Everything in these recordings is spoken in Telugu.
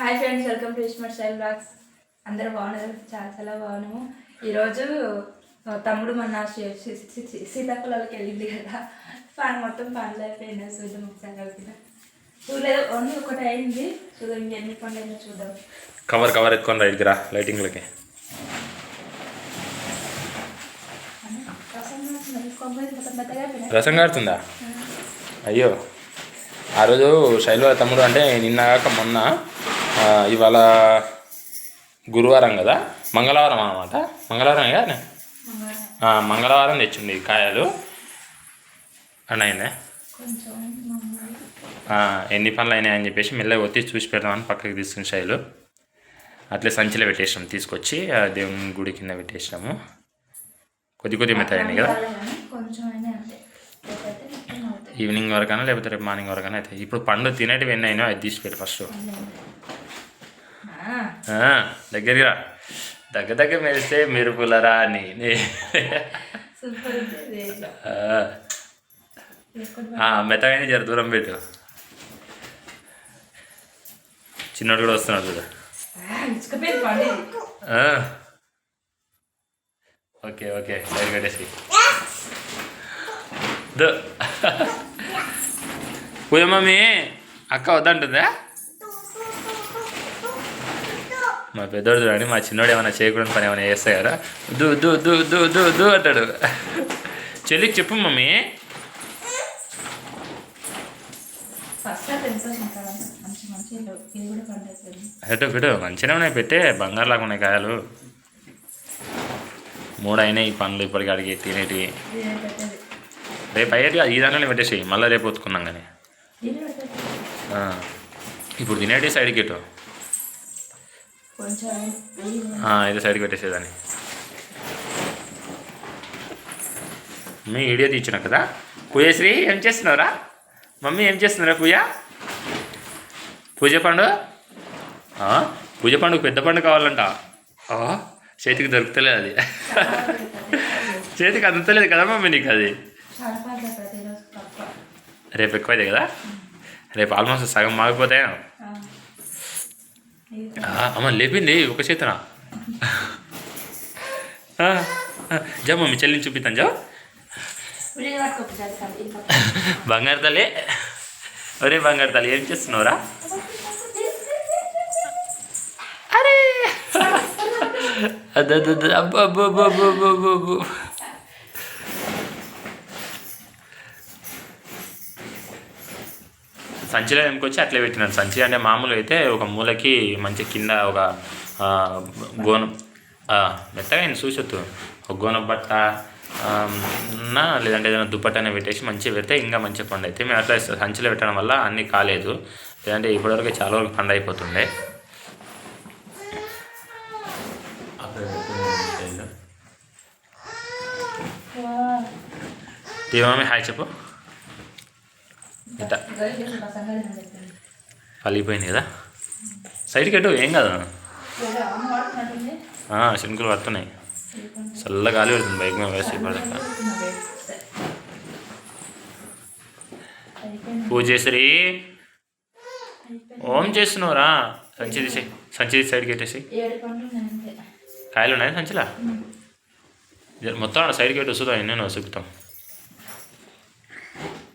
హాయ్ ఫ్రెండ్స్ వెల్కమ్ టు ఇస్మర్ స్టైల్ బ్లాగ్స్ అందరూ బాగున్నారు? చాలా చాలా బాగున్నాము. ఈరోజు తమ్ముడు మన సీ- సీ- సీ- సీ- సీతాఫలాలకి వెళ్ళింది కదా. పాన్ మొత్తం పండ్లు అయిపోయింది. చూద్దాం ఒకసారి కలిపిన. చూడలేదు ఓన్లీ ఒకటి అయింది. చూద్దాం ఇంకెన్ని అయినా చూద్దాం. కవర్ కవర్ ఎత్తుకొని రైట్కి రా లైటింగ్లకి రసం కారుతుందా? అయ్యో. ఆ రోజు శైలవ తమ్ముడు అంటే నిన్న కాక మొన్న ఇవాళ గురువారం కదా? మంగళవారం అనమాట మంగళవారం కదా మంగళవారం. తెచ్చింది కాయలు. అని ఎన్ని పనులు అయినాయని చెప్పేసి మెల్లగా ఒత్తి చూసి పెడదామని పక్కకి తీసుకుని శైలు. అట్లే సంచిలో పెట్టేసినాం తీసుకొచ్చి ఆ దేవుని గుడి కింద పెట్టేసినాము. కొద్ది కొద్ది మెత్తగా కదా? అయినా లేకపోతే ఈవినింగ్ వరకైనా లేకపోతే రేపు మార్నింగ్ వరకైనా అయితే ఇప్పుడు పండు తినేటివి ఎన్ని అయినా అది తీసి పెట్టు ఫస్ట్. దగ్గరికి రా. దగ్గర దగ్గర మెరిస్తే మెరుపులరా అని. మెత్తగానే జర దూరం పెట్టు. చిన్నోడు కూడా వస్తున్నాడు చూడు. ఓకే ఓకే సైడ్ కట్టేసి దో. పూజ మమ్మీ అక్క వద్దంటుందా? మా పెద్దోడు చూడండి మా చిన్నోడు ఏమైనా చేయకూడని పని ఏమైనా చేస్తాయి కదా. దు దు దు దు దు దు అంటాడు. చెల్లికి చెప్పు మమ్మీ. అయిపోయింది పెట్టు పెట్టు మంచిగానే ఉన్నాయి పెట్టే. బంగారు లాగా ఉన్నాయి కాయలు. మూడు అయినాయి ఈ పండ్లు ఇప్పటికి అడిగి తినేటివి. రేపు అయ్యేది ఈ దాంట్లోనే పెట్టేసి మళ్ళీ రేపు ఉతుకున్నాం కానీ. ఇప్పుడు తినేటి సైడ్కి ఇటు. ఇది సైడ్కి పెట్టేసేదాన్ని మీ వీడియో తీర్చిన కదా? పూజశ్రీ ఏం చేస్తున్నావురా? మమ్మీ ఏం చేస్తున్నారా పూజ? పూజ పండు? పూజ పండుగ పెద్ద పండు కావాలంట. చేతికి దొరుకుతలేదు అది. చేతికి అందుతలేదు కదా మమ్మీ నీకు అది? రేపు ఎక్కువైతే కదా? రేపు ఆల్మోస్ట్ సగం మాగిపోతాయా అమ్మ లేపింది ఒక చేతన? జా మమ్మీ చెల్లిని చూపిస్తాను జా. బంగారు తల్లి. ఒరే బంగారు తల్లి ఏం చేస్తున్నావురా? అరే! అద్దు, అద్దు, అద్దు, అబ్బో, అబ్బో, అబ్బో, అబ్బో, అబ్బో, అబ్బో, అబ్బో. సంచిలో ఏమికొచ్చి అట్లే పెట్టినాను సంచి అంటే మామూలు అయితే ఒక మూలకి మంచి కింద ఒక ఆ, గోనం మెత్తగా అయింది చూసొద్దు ఒక గోనం బట్ట నా లేదంటే ఏదైనా దుప్పట్టనే పెట్టేసి మంచిగా పెడితే ఇంకా మంచిగా పండు అయితే మేము అట్లా సంచిలో పెట్టడం వల్ల అన్నీ కాలేదు. లేదంటే ఇప్పటివరకు చాలా వరకు పండు అయిపోతుండే దీవమి హాయ్ చెప్పు. నేను చెప్తాను. పలిగిపోయింది కదా? సైడ్కి ఎటు ఏం కాదు. శంకులు పడుతున్నాయి. చల్ల గాలి పెడుతుంది బైక్ మీద వేసి. అయిపోయింది. పూజేశ్వరి. ఓం చేస్తున్నావురా? సంచి తీసి సంచి తీసి సైడ్కి పెట్టేసి కాయలు ఉన్నాయి సంచిలా? మొత్తం సైడ్కి పెట్టి వస్తుందా ఎన్నో వసుకుతాం.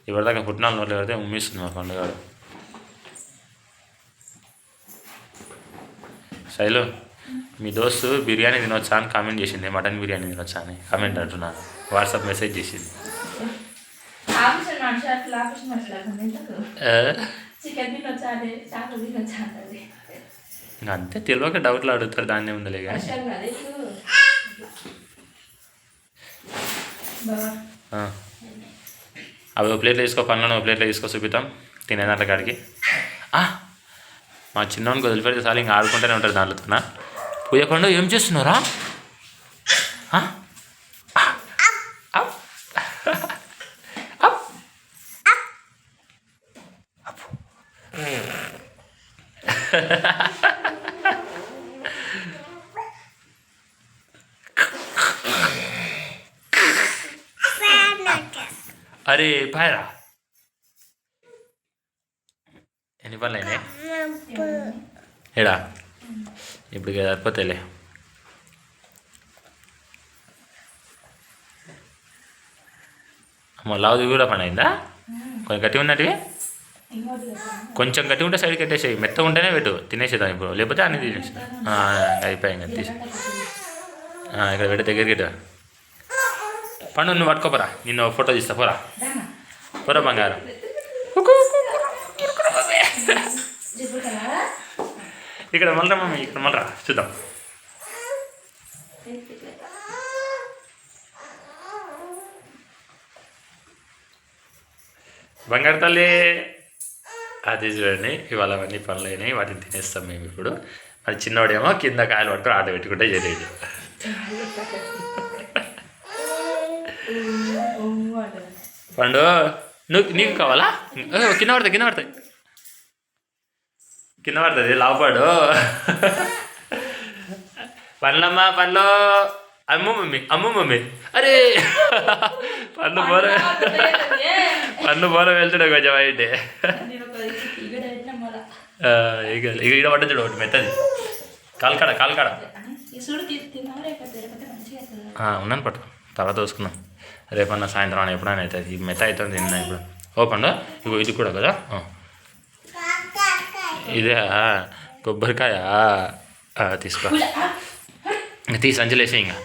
ఇప్పటిదాకా పుట్టినాలు నోట్లు పెడితే ఉమ్మిస్తుంది మా పండుగ శైలు మీ దోస్తు బిర్యానీ తినొచ్చా అని కామెంట్ చేసింది. మటన్ బిర్యానీ తినొచ్చా అని కామెంట్ అంటున్నాను వాట్సాప్ మెసేజ్ చేసింది. అంతే తెలియక డౌట్లు అడుగుతారు దాన్నే ఉందిలే కానీ కాదు ఇప్పుడు బాగా ఆ. అవి ఓ ప్లేట్లో తీసుకో పనులను ఓ ప్లేట్లో తీసుకో చూపిద్దాం. తినే దాంట్లో కాడికి. మా చిన్నోనికి వదిలిపెడితే చాలు ఇంకా ఆడుకుంటూనే ఉంటారు దాంట్లోనా పూజ ఏం చేస్తున్నారా ఆ? ha ha. అరే పాయరా. ఎన్ని పనులు అయినాయి ఏడా? ఇప్పుడు ఇక సరిపోతాయిలే. అమ్మ లావుది కూడా పని అయిందా కొంచెం గట్టిగా ఉన్నట్టువి కొంచెం గట్టి ఉంటే సైడ్కి కట్టేసేయి మెత్తగా ఉంటేనే పెట్టు. తినేసేద్దాం ఇప్పుడు. లేకపోతే అన్ని తినేసి అయిపోయింది తీసి ఇక్కడ పెట్టి దగ్గరికి పెట్టా పండు నువ్వు పట్టుకోపోరా నిన్ను ఫోటో తీస్తా పోరా పోరా బంగారం ఇక్కడ మళ్ళీ మమ్మీ ఇక్కడ మళ్ళీ చూద్దాం బంగారు తల్లి అది చూడండి ఇవాళ అవన్నీ పనులు అయినాయి వాటిని తినేస్తాం మేము ఇప్పుడు మరి చిన్నవాడేమో కింద కాయలు పట్టుకొని ఆట పెట్టుకుంటే జరిగేది పండు నువ్వు నీకు కావాలా? కింద పడతాయి కింద పడతాయి. కింద పడుతుంది లావుపాడు. పండ్లమ్మా పండ్లు. Ammu mummy Ammu mummy. అరే! పండ్లు పోర ఏ! పండ్లు పోర వెళ్తుండే కొంచెం అయితే. ఇక ఇక ఈడ పడ్డ చూడు ఒకటి మెత్తది. కాల్కాడ కాల్కాడ. ఉన్నాను పట్టు తర్వాత చూసుకుందాం రేపన్నా సాయంత్రం అని ఎప్పుడైనా అవుతుంది. ఈ మెత్త అవుతుంది తిన్నా ఇప్పుడు. ఓ పండు ఇగో ఇది కూడా కదా? ఆ. ఇదే కొబ్బరికాయ ఆ, తీసుకో. తీసి అంచలేసే ఇంకా.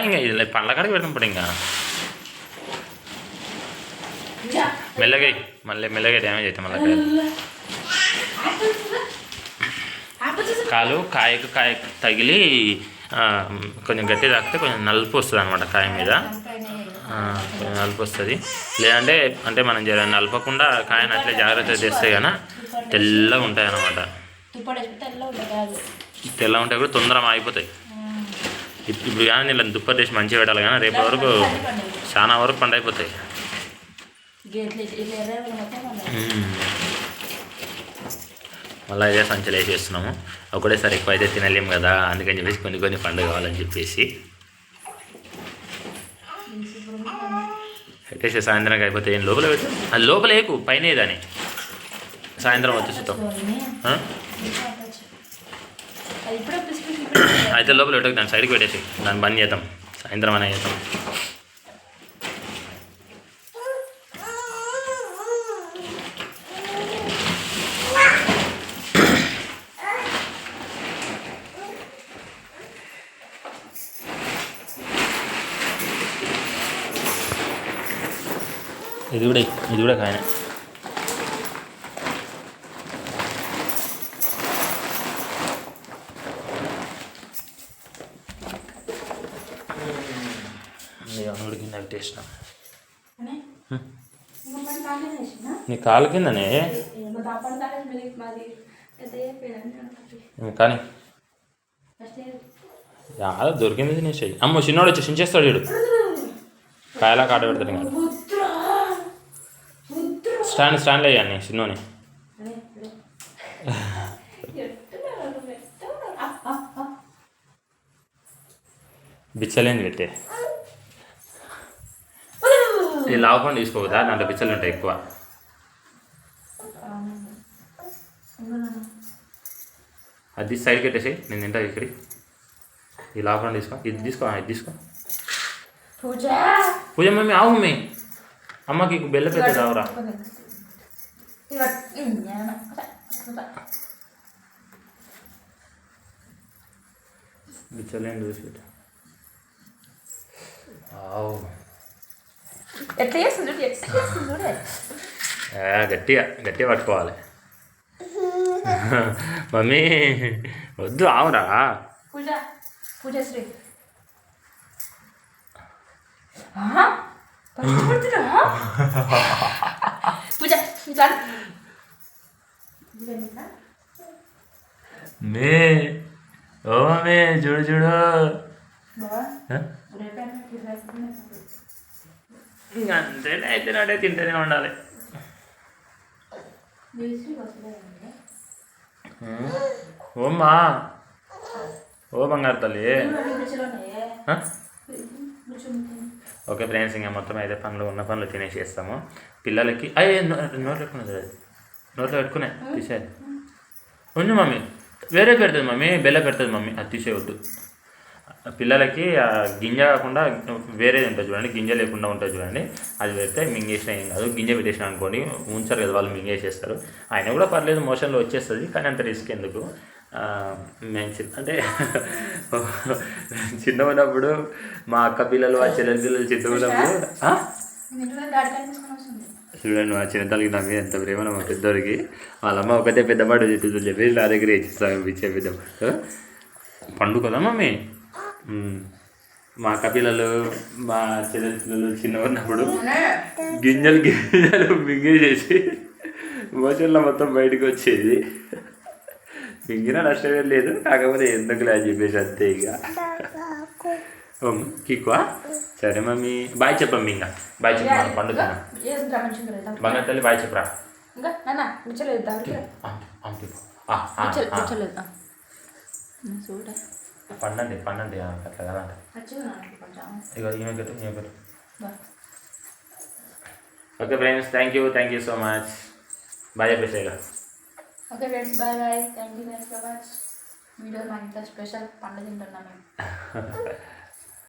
ఇంకా ఇది పండ్ల కాడికి పెడతాం ఇప్పుడు ఇంకా. మెల్లగా. మళ్ళీ మెల్లగా డ్యామేజ్ అవుతాయి మళ్ళీ కాయలు ఆపిల్ చూడు. ఆపిల్ చూడు. కాలు కాయకు కాయ తగిలి కొంచెం గట్టి తాకితే కొంచెం నలుపు వస్తుంది అనమాట కాయ మీద. కొంచెం నలుపు వస్తుంది. లేదంటే అంటే మనం జర నలపకుండా కాయను అట్లే జాగ్రత్తగా చేస్తే కానీ తెల్లగా ఉంటాయి వేసి తెల్ల ఉంటుంది కాదు తెల్లగా ఉంటే కూడా తొందరగా ఆగిపోతాయి. ఇప్- ఇప్పుడు కానీ ఇలా దుప్పటి వేసి మంచిగా పెట్టాలి కానీ రేపటి వరకు చాలా వరకు పండు అయిపోతాయి గేట్లు ఇట్లా ఎర్ర మొత్తం పండుగ. మళ్ళీ ఇదే సంచలు వేసేస్తున్నాము ఒకటేసారి ఎక్కువ అయితే తినలేము కదా అందుకని చెప్పేసి కొన్ని కొన్ని పండు కావాలని చెప్పేసి పెట్టేసి సాయంత్రం అయిపోతే ఏం లోపల పెట్టు అది లోపల వేకు పైన దాన్ని సాయంత్రం వచ్చి చూద్దాం చూడండి. ఆ? ఇంకా ఆపచ్చు. అది ఇప్పుడే బిస్కెట్ ఇప్పుడే అయితే లోపల పెట్టకు దాన్ని సైడ్కి పెట్టేసి దాన్ని బంద్ చేద్దాం సాయంత్రం అనే చేద్దాం ఇది కూడా ఇది కూడా కాయనే దేవుడి కింద వేసినా? నీ కాలు కిందనే. కానీ దొరికింది తినేసాయి అమ్మో చిన్నోడు వచ్చి చించేస్తాడు వీడు కాయలా కాట పెడతాడు ఇంకా ఎట్టున్నారు? ఆ, ఆ, ఆ. బిచ్చలేంది పెట్టే. ఈ లాభం తీసుకోవద్దా దాంట్లో బిచ్చలు ఉంటాయి ఎక్కువ. అది సైడ్కి పెట్టేసి నేను తింటా ఇక్కడి ఈ లాభం తీసుకో. ఇది తీసుకో ఇది తీసుకో. పూజ. పూజ మమ్మీ ఆవు మమ్మీ. అమ్మకి బెల్ల పెద్ద రావురా బిచ్చలేని చూసి పెట్టు ఆవు ఎట్లా చేస్తుంది చూడు, ఎట్లా చేస్తుంది చూడు. ఆ, గట్టిగా గట్టిగా పట్టుకోవాలి మమ్మీ వద్దు ఆవురా పూజ పూజ శ్రీ ఆహా, పట్టుకుంటున్నా? పూజ? మే ఓ మమ్మీ చూడు చూడు అంతేనే అయితే నాటే తింటూనే ఉండాలి. ఓమ్మా ఓ బంగారు తల్లి ఓకే ఫ్రెండ్స్ ఇంకా మొత్తం అయితే పనులు ఉన్న పనులు తినేసేస్తాము. పిల్లలకి అయ్యే నోట్లో పెట్టుకున్నది అది నోట్లో పెట్టుకునే తీసేది ఉంది మమ్మీ. వేరే పెడుతుంది మమ్మీ బెల్ల పెడుతుంది మమ్మీ. అది తీసేయవద్దు పిల్లలకి గింజ కాకుండా వేరేది ఉంటుంది చూడండి గింజ లేకుండా ఉంటుంది చూడండి. అది పెడితే మింగేసిన ఏం కాదు. గింజ పెట్టేసిన అనుకోండి ఉంచారు కదా వాళ్ళు మింగేసేస్తారు. ఆయన కూడా పర్లేదు మోషన్లో వచ్చేస్తుంది కానీ అంత రిస్క్ ఎందుకు? మేము చిన్న అంటే చిన్న ఉన్నప్పుడు మా అక్క పిల్లలు ఆ చెల్లెల పిల్లలు చిన్న ఉన్నప్పుడు చూడండి మా చిన్నతలకి నా మీద ఎంత ప్రేమ మా పెద్దోడికి. వాళ్ళమ్మ ఒకటే పెద్దపాటు చెప్పింది చెప్పి నా దగ్గర ఇచ్చిస్తాం ఇచ్చే పెద్ద పాట పండు కదా మమ్మీ? మా అక్క పిల్లలు మా చెల్లెల పిల్లలు చిన్న ఉన్నప్పుడు గింజలు గింజలు మింగేసేసి మోచల్లో మొత్తం బయటకు వచ్చేది. మింగినా నష్టమే లేదు. కాకపోతే ఎందుకులే అని చెప్పేసి అంతే ఇక. కిక్కువా సరే మమ్మీ. బాయ్ చెప్పమ్మ ఇంకా. బాయ్ చెప్పమ్మా పండుగ బంగారు తల్లి బాయ్ చెప్పరా పండండి పండండి అట్లా కదా ఇక కట్టు కట్టు. బా. Okay friends thank you thank you so much. Bye చెప్పేసి ఇక. Okay friends bye bye thank you thank so much video మా ఇంట్లో స్పెషల్ పండుగ తింటున్నాం మేము